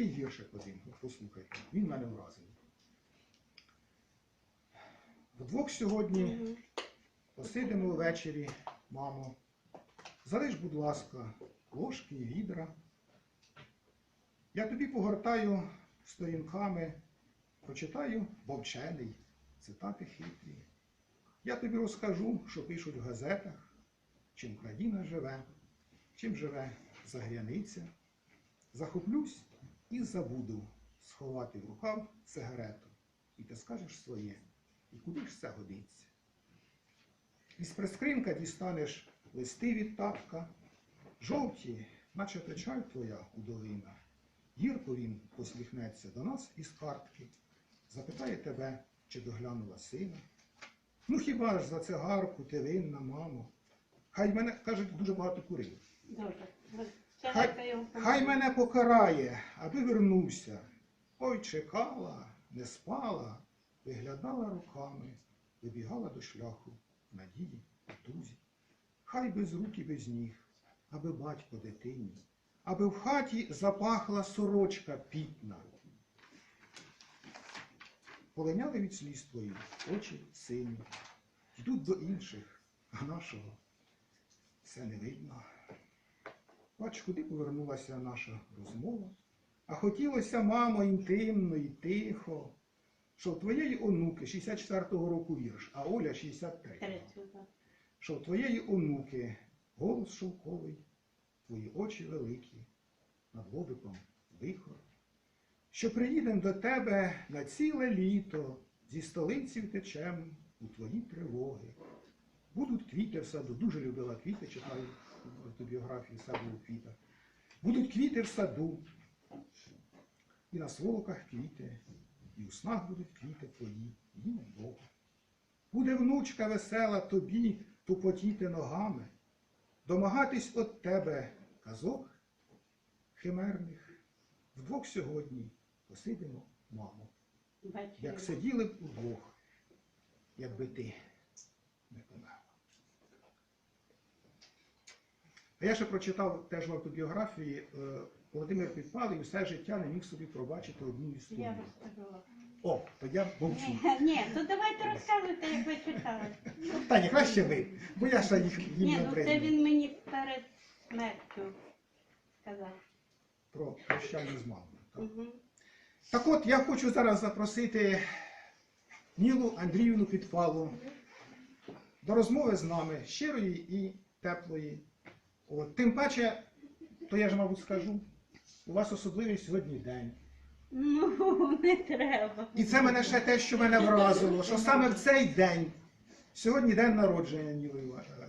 такий віршик один, от послухайте. Він мене вразив. Вдвох сьогодні посидимо ввечері, мамо. Залиш, будь ласка, ложки і відра. Я тобі погортаю сторінками, прочитаю вовчений, цитати хитрі. Я тобі розкажу, що пишуть в газетах, чим країна живе, чим живе загряниця. Захоплюсь і забуду сховати в рукав сигарету. І ти скажеш своє, і куди ж це годиться? Із прискринка дістанеш листи від татка, жовті, наче печаль твоя удовина. Гірко він посміхнеться до нас із картки, запитає тебе, чи доглянула сина. Ну хіба ж за цигарку ти винна, мамо? Хай мене, кажуть, дуже багато курив. Добре. Його Хай мене покарає, аби вернувся. Ой, чекала, не спала, виглядала руками, вибігала до шляху надії, тузі. Хай без рук і без ніг, аби батько дитині, аби в хаті запахла сорочка пітна. Полиняли від сліз твої очі сині, йдуть до інших, а нашого все не видно. Бач, куди повернулася наша розмова. А хотілося, мамо, інтимно і тихо, що в твоєї онуки 64-го року вірш, а Оля 63-го. Що в твоєї онуки голос шовковий, твої очі великі, над лобиком вихор. Що приїдем до тебе на ціле літо, зі столиці втечем у твої тривоги. Будуть квіти в саду, дуже любила квіти, читаю автобіографію саду у квітах. Будуть квіти в саду, і на сволоках квіти, і у снах будуть квіти твої, їм Богу. Буде внучка весела тобі тупотіти ногами, домагатись от тебе казок химерних. Вдвох сьогодні посидимо, мамо, як сиділи б удвох, якби ти не померла. А я ще прочитав теж в автобіографії е, Володимир Підпалий все життя не міг собі пробачити одну історію. Я. О, то я мовчу. Ні, то давайте розказуйте, як ви читали. Та ні, краще ви, бо я ще їх їм Ні, не ну це він мені перед смертю сказав. Про прощання з мамою. так. Угу. Так от я хочу зараз запросити Нілу Андріївну Підпалу до розмови з нами щирої і теплої. От. Тим паче, то я ж, мабуть, скажу, у вас особливий сьогодні день. Ну, не треба. І це мене ще те, що мене вразило, що саме в цей день, сьогодні день народження Ніли Андріївни.